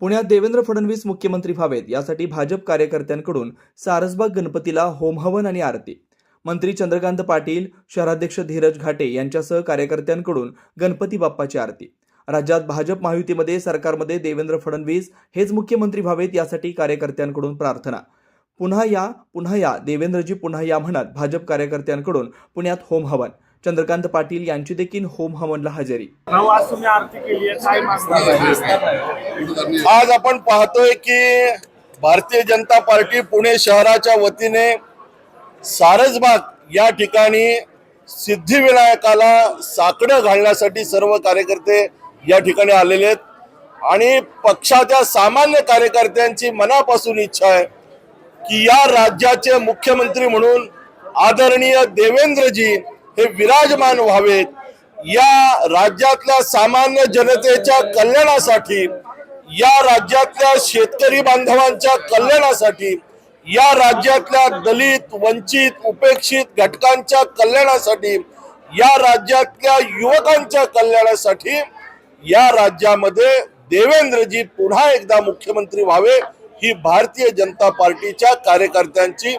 पुण्यात देवेंद्र फडणवीस मुख्यमंत्री व्हावेत यासाठी भाजप कार्यकर्त्यांकडून सारसबाग गणपतीला होमहवन आणि आरती. मंत्री चंद्रकांत पाटील शहराध्यक्ष धीरज घाटे यांच्यासह कार्यकर्त्यांकडून गणपती बाप्पाची आरती. राज्यात भाजप महायुतीमध्ये सरकारमध्ये देवेंद्र फडणवीस हेच मुख्यमंत्री व्हावेत यासाठी कार्यकर्त्यांकडून प्रार्थना. पुन्हा या पुन्हा या देवेंद्रजी पुन्हा या म्हणत भाजप कार्यकर्त्यांकडून पुण्यात होम हवन. चंद्रकांत पाटील यांची देखील होम हवनला हजेरी. आज आपण पाहतोय की भारतीय जनता पार्टी पुणे शहराच्या वतीने सारसबाग या ठिकाणी सिद्धिविनायकाला साकडं घालण्यासाठी सर्व कार्यकर्ते या ठिकाणी आलेले आहेत. आणि पक्षाच्या सामान्य कार्यकर्त्यांची मनापासून इच्छा आहे की या राज्याचे मुख्यमंत्री म्हणून आदरणीय देवेंद्रजी हे विराजमान व्हावेत. या राज्यातल्या सामान्य जनतेच्या कल्याणासाठी या राज्यातल्या शेतकरी बांधवांच्या कल्याणासाठी या राज्यातल्या दलित वंचित उपेक्षित घटकांच्या कल्याणासाठी या राज्यातल्या युवकांच्या कल्याणासाठी या राज्यामध्ये देवेंद्रजी पुन्हा एकदा मुख्यमंत्री व्हावे ही भारतीय जनता पार्टीच्या कार्यकर्त्यांची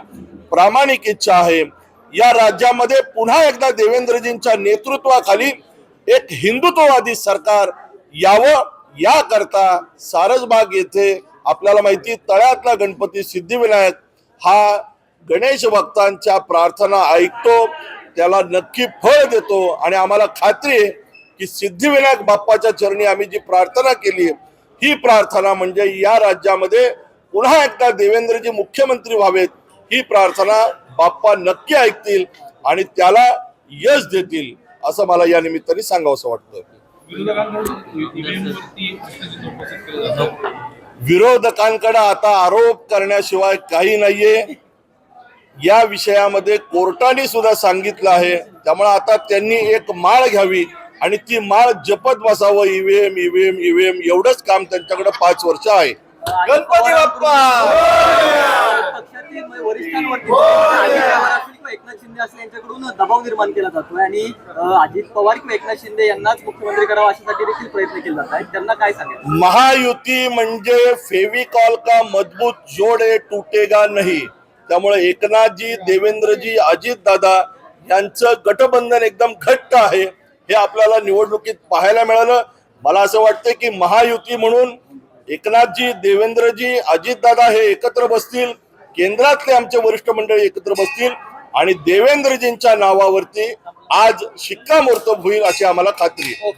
प्रामाणिक इच्छा आहे. या राज्यामध्ये पुन्हा एकदा देवेंद्रजींच्या नेतृत्वाखाली एक हिंदुत्ववादी सरकार यावं याकरता सारसबाग येथे आपल्याला माहिती तळ्यातला गणपती सिद्धिविनायक हा गणेश भक्तांच्या प्रार्थना ऐकतो त्याला नक्की फळ देतो आणि आम्हाला खात्री आहे की सिद्धिविनायक बाप्पाच्या चरणी आम्ही जी प्रार्थना केली ही प्रार्थना म्हणजे या राज्यामध्ये पुन्हा एकदा देवेंद्रजी मुख्यमंत्री व्हावेत ही प्रार्थना बाप्पा नक्की ऐकतील आणि त्याला यश देतील असं मला या निमित्ताने सांगावंसं वाटतं. विरोधकांकडे आता आरोप करण्याशिवाय काही नाहीये. या विषयामध्ये कोर्टाने सुद्धा सांगितलं आहे. त्यामुळे आता त्यांनी एक माळ घ्यावी आणि ती माळ जपत बसावं. ईव्हीएम ईव्हीएम ईव्हीएम एवढंच काम त्यांच्याकडे पाच वर्ष आहे. गणपती बाप्पा पक्षातील वरिष्ठांवरती अजित पवार असतील किंवा शासन यांच्याकडून दबाव निर्माण केला जातोय आणि अजित पवार किंवा एकनाथ शिंदे यांनाच मुख्यमंत्री करावा अशासाठी देखील प्रयत्न केले जात आहेत. त्यांना काय सांगेल महायुती म्हणजे फेविकॉल का मजबूत जोड आहे तुटेगा नाही. त्यामुळे एकनाथजी देवेंद्रजी अजित दादा यांचं गटबंधन एकदम घट्ट आहे. हे आपल्याला निवडणुकीत पाहायला मिळालं. मला असं वाटतं की महायुती म्हणून एकनाथजी देवेंद्रजी अजितदादा हे एकत्र बसतील. केंद्रातले आमचे वरिष्ठ मंडळी एकत्र बसतील. आणि देवेंद्रजींच्या नावावरती आज शिक्कामोर्तब होईल अशी आम्हाला खात्री आहे.